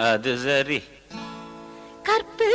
அது சரி. கற்பு